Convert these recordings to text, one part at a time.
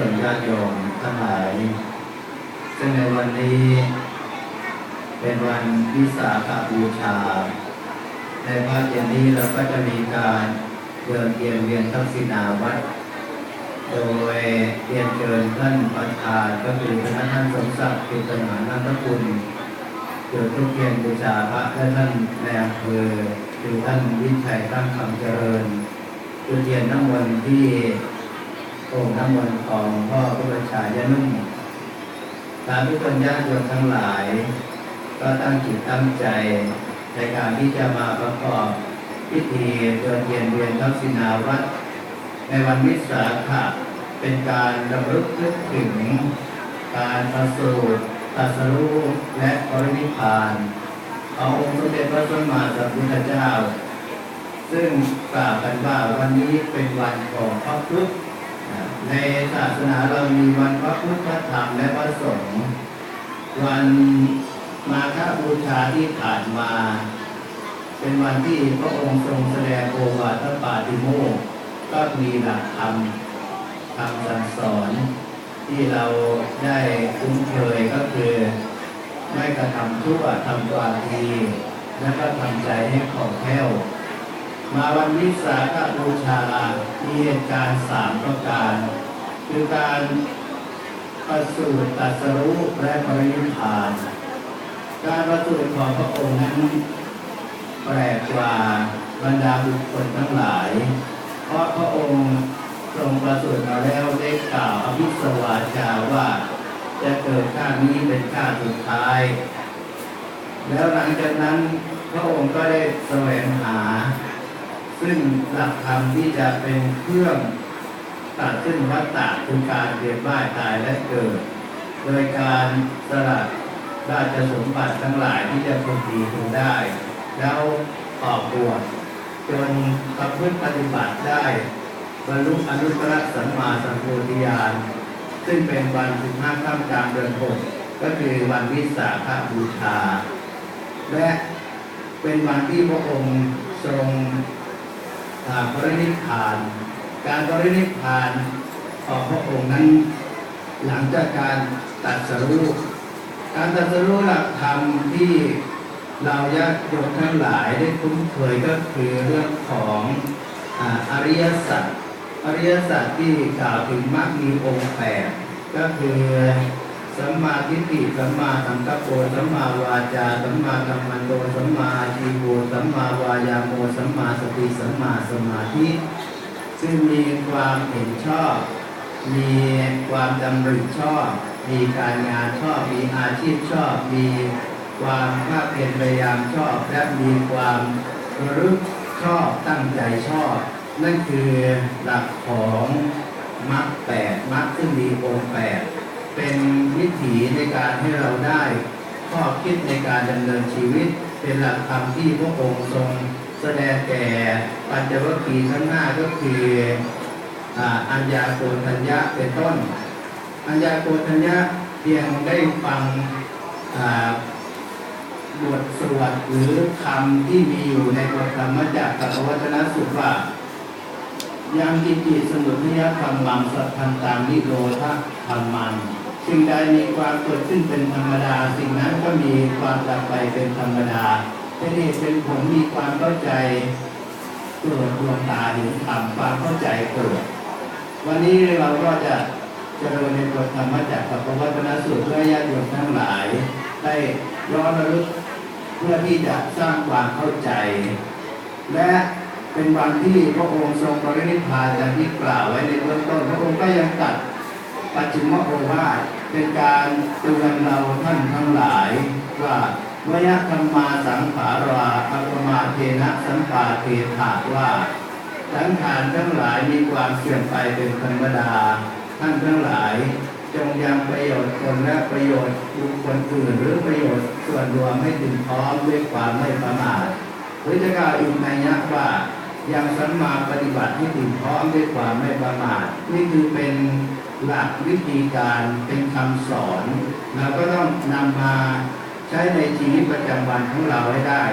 ชนญาติโยมทั้งหลาย ซึ่งในวันนี้ เป็นวันวิสาขบูชา ในภาคเย็นนี้เราก็จะมีการเดินเวียนเวียนทักษิณาวัด โดยเรียนเชิญท่านประธานก็คือพระท่านสมศักดิ์กิตนานันทคุณเกิดทุกเทียนบูชาพระและท่านในอำเภอคือท่านวิชัยตั้งคำเจริญจุดเทียนน้ำมนที่ โอ่งน้ำมนต์ของพ่อพระประชายานุ่มตามทุกคนญาติโยมทั้งหลาย ก็ตั้งจิตตั้งใจในการที่จะมาประกอบพิธีเดินเวียนเวียนทักษิณาวัดในวันวิสาขะเป็นการรำลึกนึกถึง การประสูติตัสรู้และปรินิพพานขององค์สมเด็จพระสัมมาสัมพุทธเจ้า ซึ่งกล่าวกันว่าวันนี้เป็นวันของพระพุทธ ในศาสนาเรามีวันพระพุทธธรรมและพระสงฆ์วันมาฆบูชาที่ผ่านมา เป็นวันที่พระองค์ทรงแสดงโอวาทปาติโมกก็มีหลักธรรมคำสั่งสอนที่เราได้คุ้นเคยก็คือ ไม่กระทำชั่วทำความดี และก็ทำใจให้ของแผ้ว มาวันวิสาขบูชามีเหตุการณ์สามประการ คือการประสูติตรัสรู้และปรินิพพาน การประสูติของพระองค์นั้นแปลกกว่าบรรดาบุคคลทั้งหลาย เพราะพระองค์ทรงประสูติมาแล้วได้กล่าวอภิสวาจาว่า จะเกิดชานี้เป็นชาสุดท้าย แล้วหลังจากนั้นพระองค์ก็ได้แสวงหา ซึ่งหลักธรรมที่จะเป็นเครื่องตัดขึ้นวัฏฏะคือการเวียนว่ายตายและเกิด โดยการสลัดราชสมบัติทั้งหลายที่จะพึงดีพึงได้ แล้วออกบวชจนประพฤติปฏิบัติได้ บรรลุอนุตตรสัมมาสัมโพธิญาณซึ่งเป็นวันสิบห้าค่ำกลางเดือนหกก็คือวันวิสาขบูชา และเป็นวันที่พระองค์ทรงาปรินิพพาน การปรินิพพานของพระองค์นั้น หลังจากการตัดสรู้การตัดสรู้หลักธรรมที่เราญาติโยมทั้งหลายได้คุ้นเคยก็คือเรื่องของออริยสัจอริยสัจที่กล่าวถึงมรรคมีองค์แปดก็คือ สัมมาทิฏฐิสัมมาสังกัปโปสัมมาวาจาสัมมากัมมันโตสัมมาอาชีโวสัมมาวายาโมสัมมาสติสัมมาสมาธิ ซึ่งมีความเห็นชอบ มีความดำริชอบ มีการงานชอบ มีอาชีพชอบ มีความภาคเพียรพยายามชอบ และมีความระลึกชอบตั้งใจชอบ นั่นคือหลักของมรรคแปดมรรคซึ่งมีองค์แปด เป็นวิถีในการให้เราได้ข้อคิดในการดำเนินชีวิต เป็นหลักธรรมที่พระองค์ทรงแสดงแก่ปัญจวัคคีย์ทั้งหน้าก็คืออัญญาโกณทัญญะเป็นต้น อัญญาโกณทัญญะเพียงได้ฟังบทสวดหรือคำที่มีอยู่ในบทธรรมจากกัปวัฒนสุตว่า ยังกิจิสมุทยธรรมังสัทธันตามิโรธะธรรมันสิ่งใดมีความเกิดขึ้นเป็นธรรมดา สิ่งนั้นก็มีความดับไปเป็นธรรมดาเป็นเหตุเป็นผลมีความเข้าใจเกิดดวงตาเห็นธรรมความเข้าใจเกิดวันนี้เราก็จะเจริญในบทธรรมจากกัปวัฒนสูตรเพื่อญาติโยมทั้งหลาย ได้ย้อนระลึกเพื่อที่จะสร้างความเข้าใจ และ เป็นวันที่พระองค์ทรงปรินิพพานอย่างที่กล่าวไว้ในเบื้องต้นพระองค์ก็ยังตัดปัจฉิมโอวาทเป็นการเตือนเราท่านทั้งหลาย ว่าวยธรรมาสังขาราอัปมาเทนะสัมปาเทถาว่าสังขารทั้งหลายมีความเสื่อมไปเป็นธรรมดา ท่านทั้งหลาย จงยังประโยชน์ตนและประโยชน์บุคคลอื่นหรือประโยชน์ส่วนรวมให้ถึงพร้อมด้วยความไม่ประมาทหรือจะกล่าวอีกในยะว่า ยังสัมมาปฏิบัติให้ถึงพร้อมด้วยความไม่ประมาทนี่คือเป็นหลักวิธีการเป็นคำสอนเราก็ต้องนำมาใช้ในชีวิตประจำวันของเราให้ได้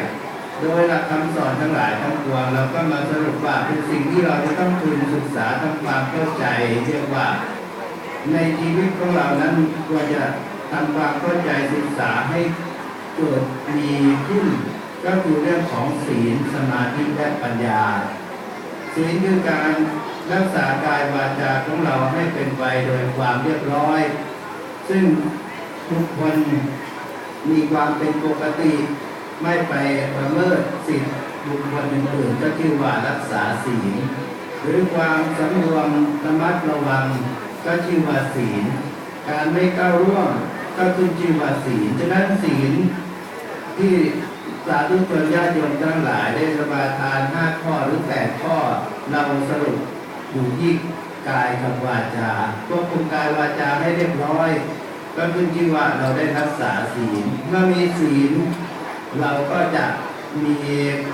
โดยหลักคำสอนทั้งหลายทั้งปวงเราก็มาสรุปว่าเป็นสิ่งที่เราจะต้องพึงศึกษาทำความเข้าใจเรียกว่า ในชีวิตของเรานั้นควรจะทำความเข้าใจศึกษาให้เกิดมีขึ้น ก็คือเรื่องของศีลสมาธิและปัญญา ศีลคือการรักษากายวาจาของเราให้เป็นไปโดยความเรียบร้อย ซึ่งทุกคนมีความเป็นปกติ ไม่ไปละเมิดสิทธิบุคคลอื่นๆก็ชื่อว่ารักษาศีลหรือความสำรวมระมัดระวัง ก็ชื่อว่าศีล การไม่ก้าวร่วงก็ขึ้นชื่อว่าศีลฉะนั้นศีลที่ สาธุชนญาติโยมทั้งหลายได้สมาทานห้าข้อหรือแปดข้อ เราสรุปอยู่ที่กายกับวาจาควบคุมกายวาจาให้เรียบร้อย ก็ขึ้นชื่อว่าเราได้รักษาศีลเมื่อมีศีล เราก็จะมี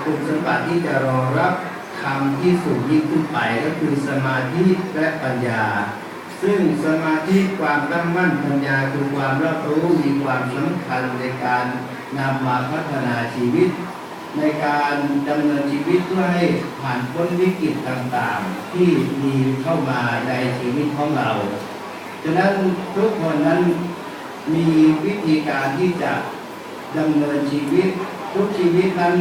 คุณสมบัติที่จะรองรับธรรมที่สูงยิ่งขึ้นไปก็คือสมาธิและปัญญา ซึ่งสมาธิความตั้งมั่นปัญญาคือความรับรู้มีความสำคัญในการนำมาพัฒนาชีวิต ในการดำเนินชีวิตเพื่อให้ผ่านพ้นวิกฤตต่างๆ ที่มีเข้ามาในชีวิตของเราฉะนั้นทุกคนนั้นมีวิธีการที่จะดำเนินชีวิต ทุกชีวิตนั้น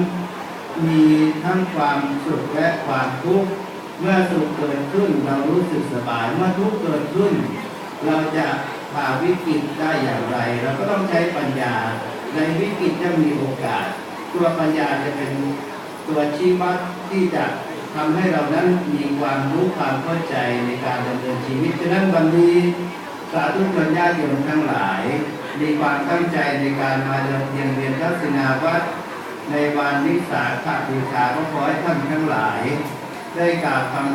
มีทั้งความสุขและความทุกข์ เมื่อสุขเกิดขึ้นเรารู้สึกสบาย เมื่อทุกข์เกิดขึ้น เราจะผ่าวิกฤตได้อย่างไร เราก็ต้องใช้ปัญญา ในวิกฤตจะมีโอกาส ตัวปัญญาจะเป็นตัวชี้วัดที่จะทำให้เรานั้นมีความรู้ความเข้าใจในการดำเนินชีวิต ฉะนั้นวันนี้สาธุชนญาติโยมทั้งหลาย มีความตั้งใจในการมาเรียนเรียนทัศนาวัดในวันวิสาขบูชาก็ขอให้ท่านทั้งหลาย ได้กล่าวคำ